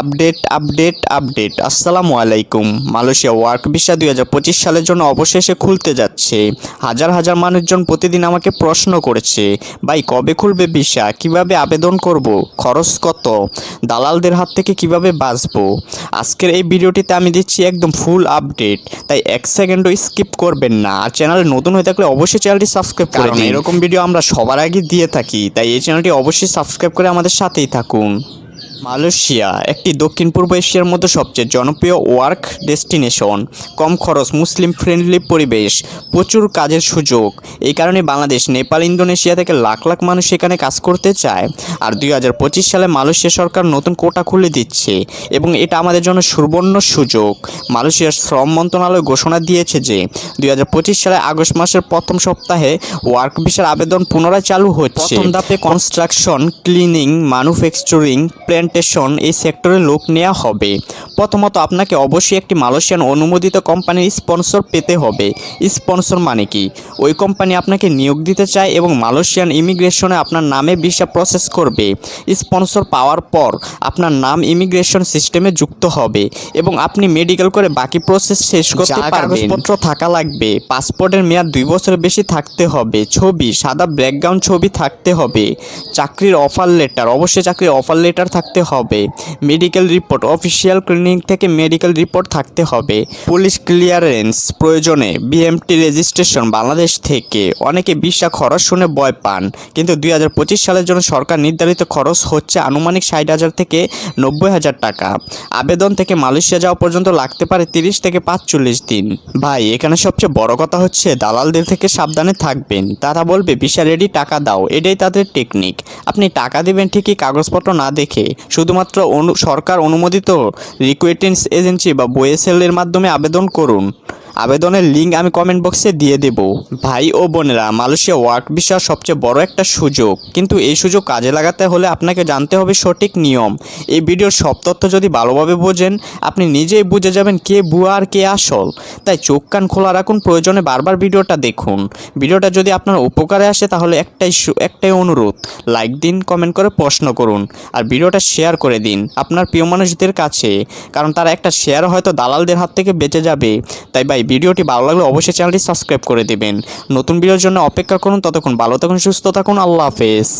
Update update update. আসসালামু আলাইকুম। Malaysia work visa দুই হাজার পঁচিশ সালের জন্য অবশেষে খুলতে যাচ্ছে। হাজার হাজার মানুষজন প্রতিদিন আমাকে প্রশ্ন করেছে ভাই কবে খুলবে ভিসা? কীভাবে আবেদন করব? খরচ কত? দালালদের হাত থেকে কীভাবে বাঁচবো? আজকের এই ভিডিওটিতে আমি দিচ্ছি একদম ফুল আপডেট। তাই এক সেকেন্ডও স্কিপ করবেন না। আর চ্যানেলে নতুন হয়ে থাকলে অবশ্যই চ্যানেলটি সাবস্ক্রাইব করে এরকম ভিডিও আমরা সবার আগে দিয়ে থাকি। তাই এই চ্যানেলটি অবশ্যই সাবস্ক্রাইব করে আমাদের সাথেই থাকুন। মালয়েশিয়া একটি দক্ষিণ পূর্ব এশিয়ার মধ্যে সবচেয়ে জনপ্রিয় ওয়ার্ক ডেস্টিনেশন। কম খরচ মুসলিম ফ্রেন্ডলি পরিবেশ প্রচুর কাজের সুযোগ। এই কারণে বাংলাদেশ নেপাল ইন্দোনেশিয়া থেকে লাখ লাখ মানুষ এখানে কাজ করতে চায়। আর দুই হাজার পঁচিশ সালে মালয়েশিয়া সরকার নতুন কোটা খুলে দিচ্ছে এবং এটা আমাদের জন্য সুবর্ণ সুযোগ। মালয়েশিয়ার শ্রম মন্ত্রণালয় ঘোষণা দিয়েছে যে দুই হাজার পঁচিশ সালে আগস্ট মাসের প্রথম সপ্তাহে ওয়ার্ক ভিসার আবেদন পুনরায় চালু হচ্ছে। প্রথম ধাপে কনস্ট্রাকশন ক্লিনিং ম্যানুফ্যাকচারিং প্ল্যান্টেশন এই সেক্টরে লোক নেওয়া হবে। প্রথমত আপনাকে অবশ্যই একটি মালয়েশিয়ান অনুমোদিত কোম্পানির স্পন্সর পেতে হবে। স্পন্সর মানে কি? ওই কোম্পানি আপনাকে নিয়োগ দিতে চায় এবং মালয়েশিয়ান ইমিগ্রেশনে আপনার নামে ভিসা প্রসেস করবে। স্পন্সর পাওয়ার পর আপনার নাম ইমিগ্রেশন সিস্টেমে যুক্ত হবে এবং আপনি মেডিকেল করে বাকি প্রসেস শেষ করতে কাগজপত্র থাকা লাগবে। পাসপোর্টের মেয়াদ দুই বছরের বেশি থাকতে হবে। ছবি সাদা ব্যাকগ্রাউন্ড ছবি থাকতে হবে। চাকরির অফার লেটার অবশ্যই চাকরির অফার লেটার থাকতে হবে। মেডিকেল রিপোর্ট অফিসিয়াল ক্লিনিক থেকে মেডিকেল রিপোর্ট থাকতে হবে। পুলিশ ক্লিয়ারেন্স প্রয়োজনে বিএমটি রেজিস্ট্রেশন বাংলাদেশ থেকে। অনেকে ভিসা খরচ শুনে ভয় পান, কিন্তু দুই হাজার পঁচিশ সালের জন্য সরকার নির্ধারিত খরচ হচ্ছে আনুমানিক ষাট হাজার থেকে নব্বই হাজার টাকা। আবেদন থেকে মালয়েশিয়া যাওয়া পর্যন্ত লাগতে পারে তিরিশ থেকে পাঁচচল্লিশ দিন। ভাই, এখানে সবচেয়ে বড় কথা হচ্ছে দালালদের থেকে সাবধানে থাকবেন। তারা বলবে, ভিসা রেডি, টাকা দাও। এটাই তাদের টেকনিক। আপনি টাকা দেবেন ঠিকই, কাগজপত্র না দেখে। শুধুমাত্র সরকার অনুমোদিত রিকুইটেন্স এজেন্সি বা বোয়েসেলের মাধ্যমে আবেদন করুন। আবেদনের লিঙ্ক আমি কমেন্ট বক্সে দিয়ে দেব। ভাই ও বোনেরা, মালয়েশিয়া ওয়ার্ক ভিসা সবচেয়ে বড় একটা সুযোগ। কিন্তু এই সুযোগ কাজে লাগাতে হলে আপনাকে জানতে হবে সঠিক নিয়ম। এই ভিডিওর সব তথ্য যদি ভালোভাবে বোঝেন, আপনি নিজেই বুঝে যাবেন কে ভুয়া আর কে আসল। তাই চোখ কান খোলা রাখুন, প্রয়োজনে বারবার ভিডিওটা দেখুন। ভিডিওটা যদি আপনার উপকারে আসে, তাহলে একটাই একটাই অনুরোধ, লাইক দিন কমেন্ট করে প্রশ্ন করুন। আর ভিডিওটা শেয়ার করে দিন, আপনার প্রিয় মানুষদের কাছে। কারণ তারা একটা শেয়ার হয়তো দালালদের হাত থেকে বেঁচে যাবে। তাই ভাই ভিডিওটি ভালো লাগলে অবশ্যই চ্যানেলটি সাবস্ক্রাইব করে দেবেন। নতুন ভিডিওর জন্য অপেক্ষা করুন, ততক্ষণ ভালো থাকুন, সুস্থ থাকুন, আল্লাহ হাফেজ।